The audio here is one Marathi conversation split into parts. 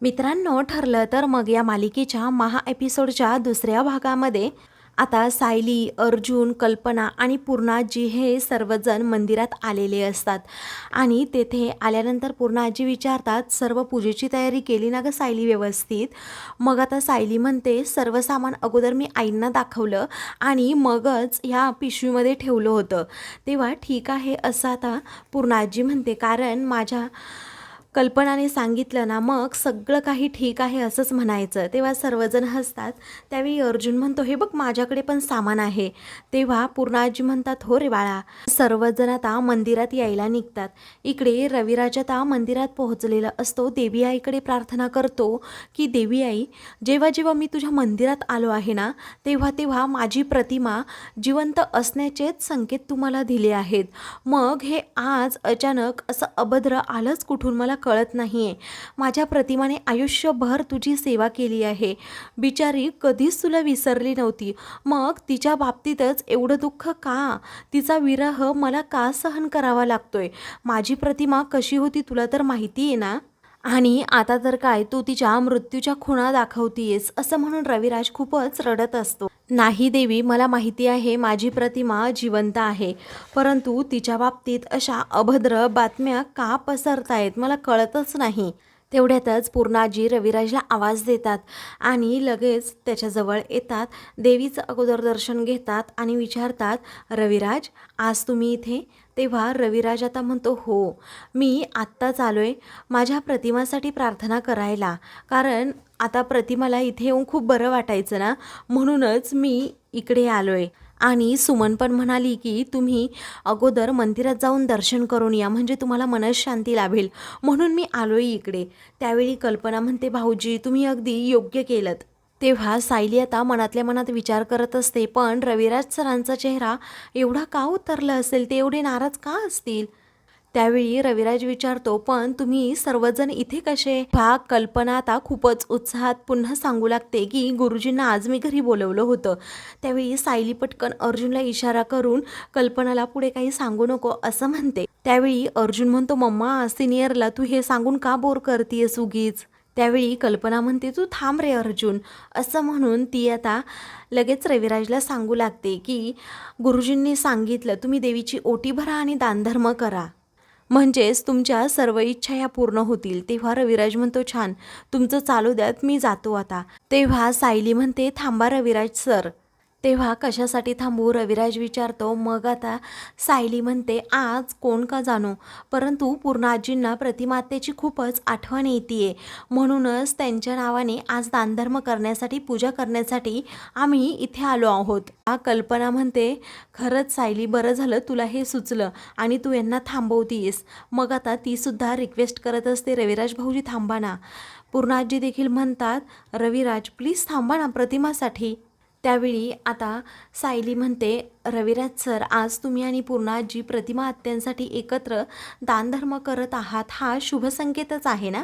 मित्रांनो ठरलं तर मग या मालिकेच्या महा एपिसोडच्या दुसऱ्या भागामध्ये. आता सायली अर्जुन कल्पना आणि पूर्णाजी हे सर्वजण मंदिरात आलेले असतात. आणि तेथे आल्यानंतर पूर्णाजी विचारतात सर्व पूजेची तयारी केली ना गं सायली व्यवस्थित? मग आता सायली म्हणते सर्व सामान अगोदर मी आईंना दाखवलं आणि मगच ह्या पिशवीमध्ये ठेवलं होतं. तेव्हा ठीक आहे असं आता पूर्णाजी म्हणते. कारण माझ्या कल्पनाने सांगितलं ना मग सगळं काही ठीक आहे असंच म्हणायचं. तेव्हा सर्वजण हसतात. त्यावेळी अर्जुन म्हणतो हे बघ माझ्याकडे पण सामान आहे. तेव्हा पूर्णाजी म्हणतात हो रे बाळा. सर्वजण आता मंदिरात यायला निघतात. इकडे रविराज आता मंदिरात पोहोचलेला असतो. देवी आईकडे प्रार्थना करतो की देवी आई जेव्हा जेव्हा मी तुझ्या मंदिरात आलो आहे ना तेव्हा तेव्हा माझी प्रतिमा जिवंत असण्याचेच संकेत तुम्हाला दिले आहेत. मग हे आज अचानक असं अभद्र आलंच कुठून? मला कळत नाही आहे माझ्या प्रतिमाने आयुष्यभर तुझी सेवा केली आहे. बिचारी कधीच तुला विसरली नव्हती. मग तिच्या बाबतीतच एवढं दुःख का? तिचा विरह मला का सहन करावा लागतोय? माझी प्रतिमा कशी होती तुला तर माहिती आहे ना? आणि आता तर काय तू तिच्या मृत्यूच्या खुणा दाखवतीयेस असं म्हणून रविराज खूपच रडत असतो. नाही देवी मला माहिती आहे माझी प्रतिमा जिवंत आहे. परंतु तिच्या बाबतीत अशा अभद्र बातम्या का पसरतायत मला कळतच नाही. तेवढ्यातच पूर्णाजी रविराजला आवाज देतात आणि लगेच त्याच्याजवळ येतात. देवीचं अगोदर दर्शन घेतात आणि विचारतात रविराज आज तुम्ही इथे? तेव्हा रविराज आता म्हणतो हो मी आत्ताच आलो आहे माझ्या प्रतिमासाठी प्रार्थना करायला. कारण आता प्रतिमाला इथे येऊन खूप बरं वाटायचं ना. म्हणूनच मी इकडे आलो आहे आणि सुमन पण म्हणाली की तुम्ही अगोदर मंदिरात जाऊन दर्शन करून या. म्हणजे तुम्हाला मनशांती लाभेल. म्हणून मी आलो आहे इकडे. त्यावेळी कल्पना म्हणते भाऊजी तुम्ही अगदी योग्य केलं तेव्हा सायली आता मनातल्या मनात विचार करत असते पण रविराज सरांचा चेहरा एवढा का उतरला असेल? ते एवढे नाराज का असतील? त्यावेळी रविराज विचारतो पण तुम्ही सर्वजण इथे कसे? भाग कल्पना आता खूपच उत्साहात पुन्हा सांगू लागते की गुरुजींना आज मी घरी बोलवलं होतं. त्यावेळी सायली पटकन अर्जुनला इशारा करून कल्पनाला पुढे काही सांगू नको असं म्हणते. त्यावेळी अर्जुन म्हणतो मम्मा सिनियरला तू हे सांगून का बोर करतीयस उगीच? त्यावेळी कल्पना म्हणते तू थांब रे अर्जुन. असं म्हणून ती आता लगेच रविराजला सांगू लागते की गुरुजींनी सांगितलं तुम्ही देवीची ओटी भरा आणि दानधर्म करा. म्हणजेच तुमच्या सर्व इच्छा या पूर्ण होतील. तेव्हा रविराज म्हणतो छान तुमचं चालू द्यात मी जातो आता. तेव्हा सायली म्हणते थांबा रविराज सर. तेव्हा कशासाठी थांबू रविराज विचारतो. मग आता सायली म्हणते आज कोण का जाणो? परंतु पूर्ण आजींना प्रतिमातेची खूपच आठवण येते म्हणूनच त्यांच्या नावाने आज दानधर्म करण्यासाठी पूजा करण्यासाठी आम्ही इथे आलो आहोत. हा कल्पना म्हणते खरंच सायली बरं झालं तुला हे सुचलं आणि तू यांना थांबवतीस मग आता तीसुद्धा रिक्वेस्ट करत असते रविराज भाऊजी थांबा ना. पूर्णाजी देखील म्हणतात रविराज प्लीज थांबा ना प्रतिमासाठी. त्यावेळी आता सायली म्हणते रविराज सर आज तुम्ही आणि पूर्णाजी प्रतिमा आत्यांसाठी एकत्र दानधर्म करत आहात हा शुभ संकेतच आहे ना?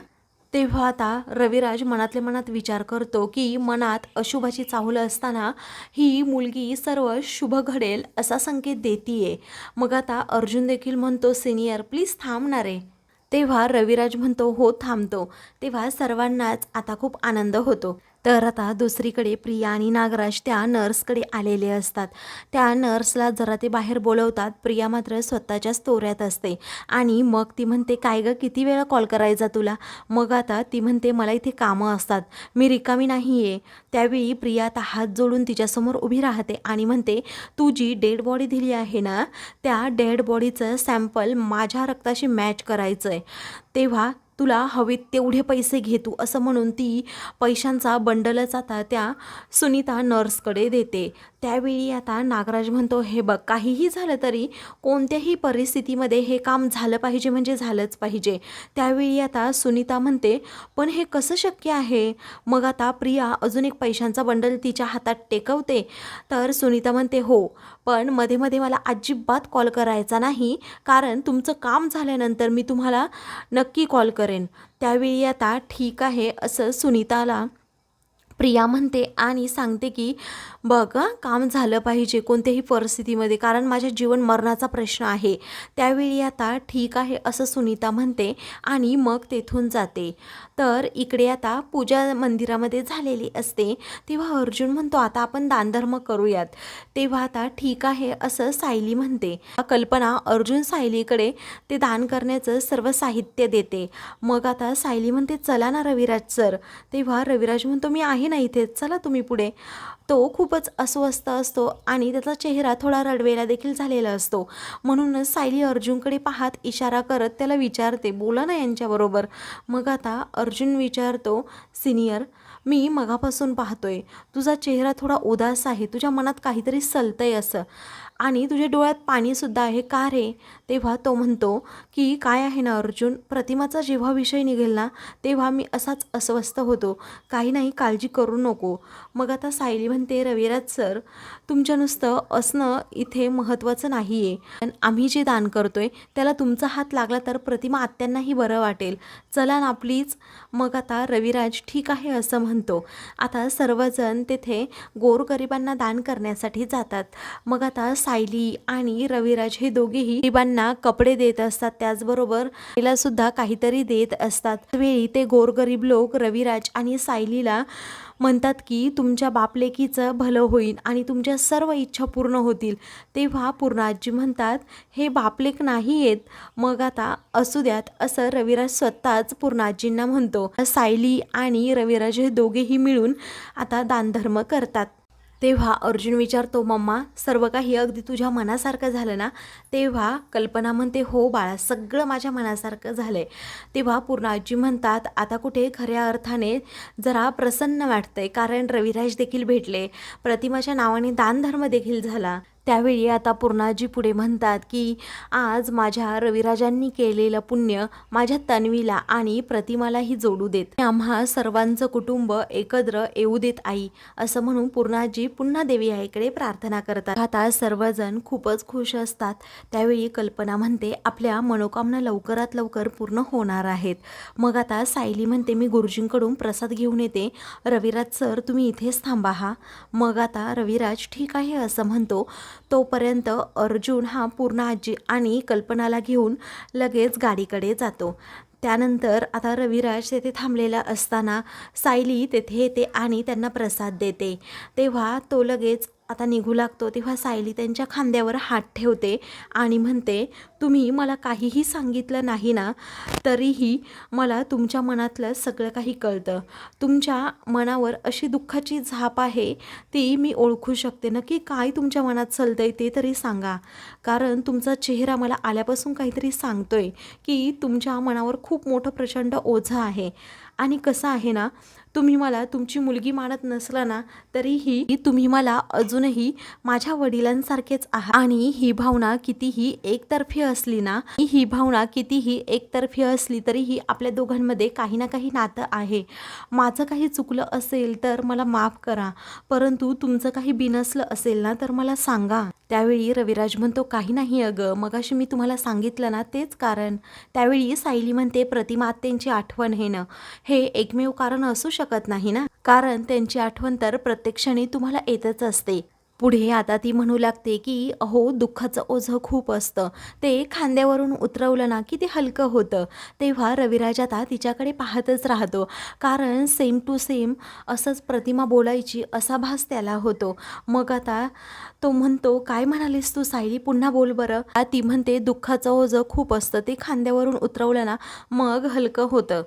तेव्हा आता रविराज मनातल्या मनात विचार करतो की मनात अशुभाची चाहूल असताना ही मुलगी सर्व शुभ घडेल असा संकेत देतीये. मग आता अर्जुन देखील म्हणतो सिनियर प्लीज थांबणार आहे तेव्हा रविराज म्हणतो हो थांबतो. तेव्हा सर्वांनाच आता खूप आनंद होतो. तर आता दुसरीकडे प्रिया आणि नागराज त्या नर्सकडे आलेले असतात. त्या नर्सला जरा ते बाहेर बोलवतात. प्रिया मात्र स्वतःच्याच तोऱ्यात असते. आणि मग ती म्हणते काय गं किती वेळा कॉल करायचा तुला? मग आता ती म्हणते मला इथे कामं असतात. मी रिकामी नाही आहे त्यावेळी प्रिया आता हात जोडून तिच्यासमोर उभी राहते आणि म्हणते तू जी डेड बॉडी दिली आहे ना त्या डेड बॉडीचं सॅम्पल माझ्या रक्ताशी मॅच करायचं आहे तेव्हा तुला हवेत तेवढे पैसे घे तू असं म्हणून ती पैशांचा बंडलच आता त्या सुनीता नर्सकडे देते. त्यावेळी आता नागराज म्हणतो हे बघ काहीही झालं तरी कोणत्याही परिस्थितीमध्ये हे काम झालं पाहिजे म्हणजे झालंच पाहिजे. त्यावेळी आता सुनीता म्हणते पण हे कसं शक्य आहे? मग आता प्रिया अजून एक पैशांचा बंडल तिच्या हातात टेकवते. तर सुनीता म्हणते हो पण मध्ये मध्ये मला अजिबात कॉल करायचा नाही कारण तुमचं काम झाल्यानंतर मी तुम्हाला नक्की कॉल करेन. त्यावेळी आता ठीक आहे असं सुनीताला प्रिया म्हणते आणि सांगते की बघ काम झालं पाहिजे कोणत्याही परिस्थितीमध्ये कारण माझ्या जीवन मरणाचा प्रश्न आहे. त्यावेळी आता ठीक आहे असं सुनीता म्हणते आणि मग तेथून जाते. तर इकडे आता पूजा मंदिरामध्ये झालेली असते. तेव्हा अर्जुन म्हणतो आता आपण दानधर्म करूयात. तेव्हा आता ठीक आहे असं सायली म्हणते. कल्पना अर्जुन सायलीकडे ते दान करण्याचं सर्व साहित्य देते. मग आता सायली म्हणते चला ना रविराज सर. तेव्हा रविराज म्हणतो मी आहे ना इथे चला तुम्ही पुढे. तो खूपच अस्वस्थ असतो आणि त्याचा चेहरा थोडा रडवेला देखील झालेला असतो. म्हणूनच सायली अर्जुनकडे पाहत इशारा करत त्याला विचारते बोला ना यांच्याबरोबर मग आता अर्जुन विचारतो सिनियर मी मगापासून पाहतोय. तुझा चेहरा थोडा उदास आहे. तुझ्या मनात काहीतरी सलतंय असं. आणि तुझ्या डोळ्यात पाणीसुद्धा आहे. का रे? तेव्हा तो म्हणतो की काय आहे ना अर्जुन? प्रतिमाचा जेव्हा विषय निघेल ना तेव्हा मी असाच अस्वस्थ होतो. काही नाही काळजी करू नको. मग आता सायली म्हणते रविराज सर तुमच्या नुसतं असणं इथे महत्त्वाचं नाही आहे पण आम्ही जे दान करतोय त्याला तुमचा हात लागला तर प्रतिमा आत्यांनाही बरं वाटेल. चला ना प्लीज. मग आता रविराज ठीक आहे असं म्हणतो. आता सर्वजण तेथे गोरगरिबांना दान करण्यासाठी जातात. मग आता सायली आणि रविराज हे दोघेही गरिबांना कपडे देत असतात. त्याचबरोबर तिला सुद्धा काहीतरी देत असतात. वेळी ते गोरगरीब लोक रविराज आणि सायलीला म्हणतात की तुमच्या बापलेकीचं भलं होईल आणि तुमच्या सर्व इच्छा पूर्ण होतील. तेव्हा पूर्णाजी म्हणतात हे बापलेक नाही आहेत मग आता असू द्यात असं रविराज स्वतःच पूर्णाजींना म्हणतो. सायली आणि रविराज हे दोघेही मिळून आता दानधर्म करतात. तेव्हा अर्जुन विचारतो मम्मा सर्व काही अगदी तुझ्या मनासारखं झालं ना? तेव्हा कल्पना म्हणते हो बाळा सगळं माझ्या मनासारखं झालं आहे तेव्हा पूर्ण आजी म्हणतात आता कुठे खऱ्या अर्थाने जरा प्रसन्न वाटतंय कारण रविराज देखील भेटले. प्रतिमाच्या नावाने दानधर्म देखील झाला. त्यावेळी आता पूर्णाजी पुढे म्हणतात की आज माझ्या रविराजांनी केलेलं पुण्य माझ्या तन्वीला आणि प्रतिमालाही जोडू देत. आम्हा सर्वांचं कुटुंब एकत्र येऊ देत आई असं म्हणून पूर्णाजी पुन्हा देवी आईकडे प्रार्थना करतात. आता सर्वजण खूपच खुश असतात. त्यावेळी कल्पना म्हणते आपल्या मनोकामना लवकरात लवकर पूर्ण होणार आहेत. मग आता सायली म्हणते मी गुरुजींकडून प्रसाद घेऊन येते. रविराज सर तुम्ही इथेच थांबा हा. मग आता रविराज ठीक आहे असं म्हणतो. तोपर्यंत अर्जुन हा पूर्ण आजी आणि कल्पनाला घेऊन लगेच गाडीकडे जातो. त्यानंतर आता रविराज तेथे थांबलेला असताना सायली तेथे येते आणि त्यांना प्रसाद देते. तेव्हा तो लगेच आता निघू लागतो तेव्हा सायली त्यांच्या खांद्यावर हात ठेवते आणि म्हणते तुम्ही मला काहीही सांगितलं नाही ना तरीही मला तुमच्या मनातलं सगळं काही कळतं. तुमच्या मनावर अशी दुःखाची झाप आहे ती मी ओळखू शकते. नक्की काय तुमच्या मनात चालतं आहे ते तरी सांगा. कारण तुमचा चेहरा मला आल्यापासून काहीतरी सांगतोय की तुमच्या मनावर खूप मोठं प्रचंड ओझं आहे. आणि कसं आहे ना तुम्ही मला तुमची मुलगी मानत नसला ना तरीही तुम्ही मला अजूनही माझ्या वडिलांसारखेच आहात. आणि ही भावना कितीही एकतर्फी असली ना ही भावना कितीही एकतर्फी असली तरीही आपल्या दोघांमध्ये काही ना काही नातं आहे. माझं काही चुकलं असेल तर मला माफ करा. परंतु तुमचं काही बिनसलं असेल ना तर मला सांगा. त्यावेळी रविराज म्हणतो काही नाही अगं. मगाशी मी तुम्हाला सांगितलं ना तेच कारण. त्यावेळी सायली म्हणते प्रतिमात्यांची आठवण येणं हे एकमेव कारण असू शकत नाही ना. कारण त्यांची आठवण तर प्रत्यक्षाने तुम्हाला येतच असते. पुढे आता ती म्हणू लागते की अहो दुःखाचं ओझं खूप असतं. ते खांद्यावरून उतरवलं ना की ते हलकं होतं. तेव्हा रविराज आता तिच्याकडे पाहतच राहतो. कारण सेम टू सेम असंच प्रतिमा बोलायची असा भास त्याला होतो. मग आता तो म्हणतो काय म्हणालीस तू सायली? पुन्हा बोल बरं. ती म्हणते दुःखाचं ओझं खूप असतं. ते खांद्यावरून उतरवलं ना मग हलकं होतं.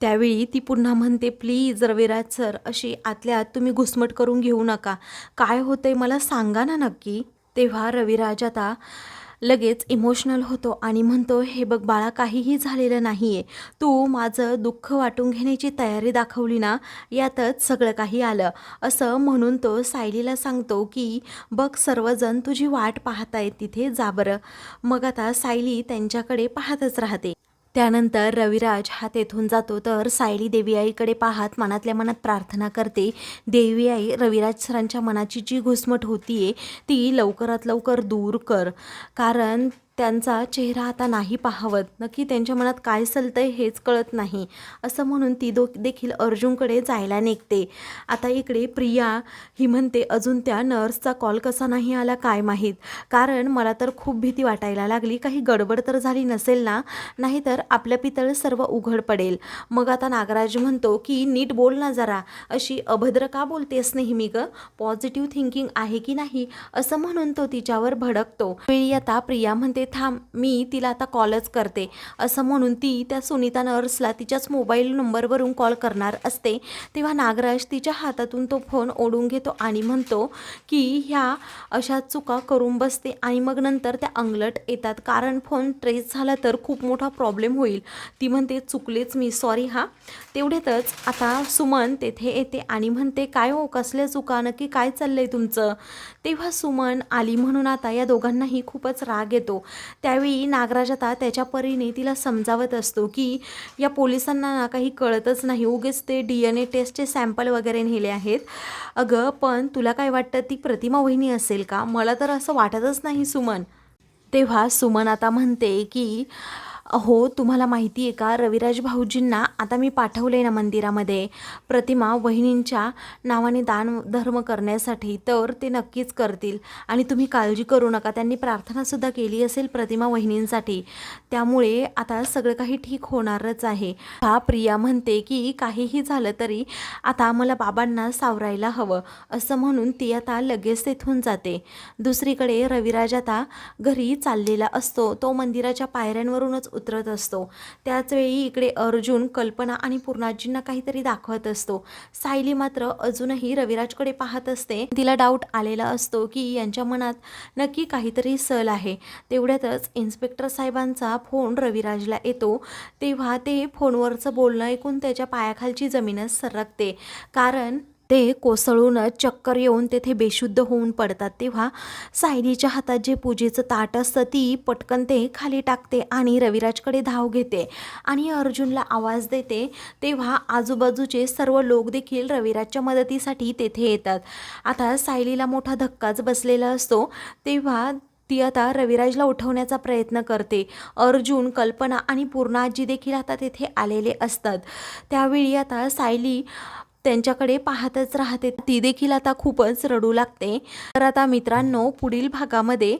त्यावेळी ती पुन्हा म्हणते प्लीज रविराज सर अशी आतल्या आत तुम्ही घुसमट करून घेऊ नका. काय होतंय मला सांगा ना नक्की. तेव्हा रविराज आता लगेच इमोशनल होतो आणि म्हणतो हे बघ बाळा काहीही झालेलं नाही आहे तू माझं दुःख वाटून घेण्याची तयारी दाखवली ना यातच सगळं काही आलं. असं म्हणून तो सायलीला सांगतो की बघ सर्वजण तुझी वाट पाहतायत तिथे जा बरं. मग आता सायली त्यांच्याकडे पाहतच राहते. त्यानंतर रविराज हा तेथून जातो. तर सायली देवी आईकडे पाहत मनातल्या मनात प्रार्थना करते. देवी आई रविराज सरांच्या मनाची जी घुसमट होतीये ती लवकरात लवकर दूर कर. कारण त्यांचा चेहरा आता नाही पाहावत. नक्की त्यांच्या मनात काय चालतंय हेच कळत नाही. असं म्हणून ती दो देखील अर्जुनकडे जायला निघते. आता इकडे प्रिया ही म्हणते अजून त्या नर्सचा कॉल कसा नाही आला काय माहीत? कारण मला तर खूप भीती वाटायला लागली. काही गडबड तर झाली नसेल ना? नाहीतर आपलं पितळ सर्व उघड पडेल. मग आता नागराज म्हणतो की नीट बोल ना जरा. अशी अभद्र का बोलतेस नेहमी ग? पॉझिटिव्ह थिंकिंग आहे की नाही? असं म्हणून तो तिच्यावर भडकतो. वेळी आता प्रिया म्हणते थांब मी तिला आता कॉलच करते. असं म्हणून ती त्या सुनीता नर्सला तिच्याच मोबाईल नंबरवरून कॉल करणार असते. तेव्हा नागराज तिच्या हातातून तो फोन ओढून घेतो आणि म्हणतो की ह्या अशा चुका करून बसते आणि मग नंतर त्या अंगलट येतात. कारण फोन ट्रेस झाला तर खूप मोठा प्रॉब्लेम होईल. ती म्हणते चुकलेच मी. सॉरी हा. तेवढ्यातच आता सुमन तेथे येते आणि म्हणते काय हो? कसल्या चुका? नक्की काय चाललंय तुमचं? तेव्हा सुमन आली म्हणून आता या दोघांनाही खूपच राग येतो. त्यावेळी नागराज आता त्याच्या परीने तिला समजावत असतो की या पोलिसांना ना काही कळतच नाही. उगेच ते डी एन ए टेस्टचे सॅम्पल वगैरे नेले आहेत. अगं पण तुला काय वाटतं ती प्रतिमा वहिनी असेल का? मला तर असं वाटतच नाही सुमन. तेव्हा सुमन आता म्हणते की हो तुम्हाला माहिती आहे का? रविराज भाऊजींना आता मी पाठवले ना मंदिरामध्ये. प्रतिमा वहिनींच्या नावाने दान धर्म करण्यासाठी. तर ते नक्कीच करतील. आणि तुम्ही काळजी करू नका. त्यांनी प्रार्थनासुद्धा केली असेल प्रतिमा वहिनींसाठी. त्यामुळे आता सगळं काही ठीक होणारच आहे. हा प्रिया म्हणते की काहीही झालं तरी आता मला बाबांना सावरायला हवं. असं म्हणून ती आता लगेच तेथून जाते. दुसरीकडे रविराज आता घरी चाललेला असतो. तो मंदिराच्या पायऱ्यांवरूनच उतरत असतो. त्याचवेळी इकडे अर्जुन कल्पना आणि पूर्णाजींना काहीतरी दाखवत असतो. सायली मात्र अजूनही रविराजकडे पाहत असते. तिला डाऊट आलेला असतो की यांच्या मनात नक्की काहीतरी सल आहे. तेवढ्यातच इन्स्पेक्टर साहेबांचा फोन रविराजला येतो. तेव्हा ते फोनवरचं बोलणं ऐकून त्याच्या पायाखालची जमीनच सरकते. कारण ते कोसळूनच चक्कर येऊन तेथे बेशुद्ध होऊन पडतात. तेव्हा सायलीच्या हातात जे पूजेचं ताट असतं ती पटकन ते खाली टाकते आणि रविराजकडे धाव घेते आणि अर्जुनला आवाज देते. तेव्हा आजूबाजूचे सर्व लोक देखील रविराजच्या मदतीसाठी तेथे येतात. आता सायलीला मोठा धक्काच बसलेला असतो. तेव्हा ती आता रविराजला उठवण्याचा प्रयत्न करते. अर्जुन कल्पना आणि पूर्णाजी देखील आता तेथे आलेले असतात. त्यावेळी आता सायली त्यांच्याकडे पाहतच राहते. ती देखील आता खूपच रडू लागते. तर आता मित्रांनो पुढील भागामध्ये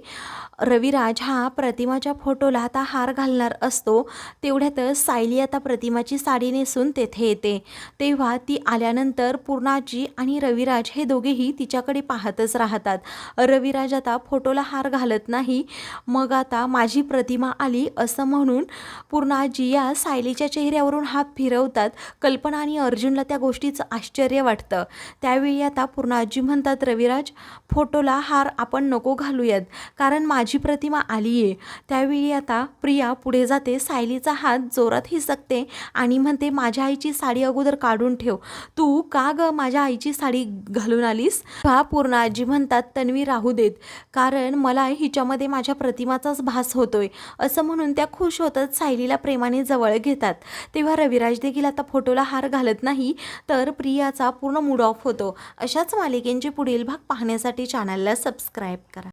रविराज हा प्रतिमाच्या फोटोला आता हार घालणार असतो. तेवढ्यातच सायली आता प्रतिमाची साडी नेसून तेथे येते. तेव्हा ती आल्यानंतर पूर्णाजी आणि रविराज हे दोघेही तिच्याकडे पाहतच राहतात. रविराज आता फोटोला हार घालत नाही. मग आता माझी प्रतिमा आली असं म्हणून पूर्णाजी या सायलीच्या चेहऱ्यावरून हात फिरवतात. कल्पना आणि अर्जुनला त्या गोष्टीचं आश्चर्य वाटतं. त्यावेळी आता पूर्णाजी म्हणतात रविराज फोटोला हार आपण नको घालूयात. कारण माझी माझी प्रतिमा आली आहे त्यावेळी आता प्रिया पुढे जाते. सायलीचा हात जोरात हिसकते आणि म्हणते माझ्या आईची साडी अगोदर काढून ठेव. तू का ग माझ्या आईची साडी घालून आलीस? हा पूर्ण आजी म्हणतात तन्वी राहू देत. कारण मला हिच्यामध्ये माझ्या प्रतिमाचाच भास होतोय. असं म्हणून त्या खुश होतात सायलीला प्रेमाने जवळ घेतात. तेव्हा रविराज देखील आता फोटोला हार घालत नाही तर प्रियाचा पूर्ण मूड ऑफ होतो. अशाच मालिकेंचे पुढील भाग पाहण्यासाठी चॅनलला सबस्क्राईब करा.